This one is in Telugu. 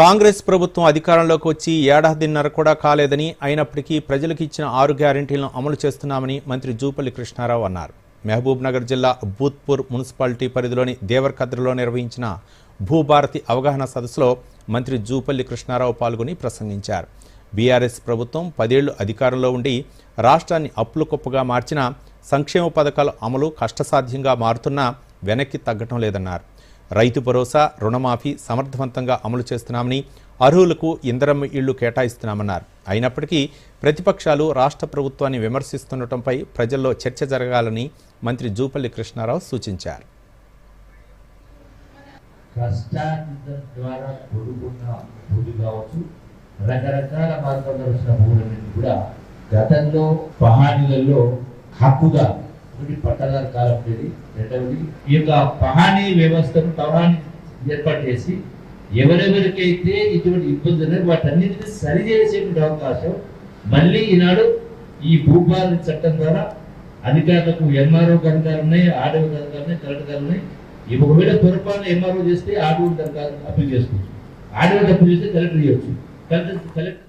కాంగ్రెస్ ప్రభుత్వం అధికారంలోకి వచ్చి ఏడాదిన్నర కూడా కాలేదని అయినప్పటికీ ప్రజలకు ఇచ్చిన ఆరు గ్యారంటీలను అమలు చేస్తున్నామని మంత్రి జూపల్లి కృష్ణారావు అన్నారు. మహబూబ్ నగర్ జిల్లా భూత్పూర్ మున్సిపాలిటీ పరిధిలోని దేవర్కద్రలో నిర్వహించిన భూభారతి అవగాహన సదస్సులో మంత్రి జూపల్లి కృష్ణారావు పాల్గొని ప్రసంగించారు. బీఆర్ఎస్ ప్రభుత్వం పదేళ్ళు అధికారంలో ఉండి రాష్ట్రాన్ని అప్పులు కుప్పగా మార్చిన సంక్షేమ పథకాల అమలు కష్టసాధ్యంగా మారుతున్నా వెనక్కి తగ్గటం లేదన్నారు. రైతు భరోసా రుణమాఫీ సమర్థవంతంగా అమలు చేస్తున్నామని అర్హులకు ఇందరం ఇళ్ళు కేటాయిస్తున్నామన్నారు. అయినప్పటికీ ప్రతిపక్షాలు రాష్ట్ర ప్రభుత్వాన్ని విమర్శిస్తుండటంపై ప్రజల్లో చర్చ జరగాలని మంత్రి జూపల్లి కృష్ణారావు సూచించారు. ద్వారా కొడుకున్న భూమి కావచ్చు రకరకాల మార్గంలో కూడా గతంలో పహానీలలో హక్కుగా ఒకటి పట్టదార కాలం ఉండేది రెండవది ఈ యొక్క పహానీ వ్యవస్థను తవరాన్ని ఏర్పాటు చేసి ఎవరెవరికైతే ఇటువంటి ఇబ్బందులు ఉన్నాయి వాటన్నిటిని సరిచేసేటువంటి అవకాశం మళ్ళీ ఈనాడు ఈ భూభారతి చట్టం ద్వారా అధికారులకు ఎంఆర్ఓ అధికారులు ఉన్నాయి ఆర్డీఓ అధికారులు ఉన్నాయి కలెక్టర్ గారు ఉన్నాయి. ఒకవేళ పొరపాటున ఎంఆర్ఓ చేస్తే ఆర్డీఓ అధికారులు అప్పీల్ చేసుకోవచ్చు. ఆర్డీఓ అప్పీల్ చేస్తే కలెక్టర్ చేయవచ్చు. Collector collector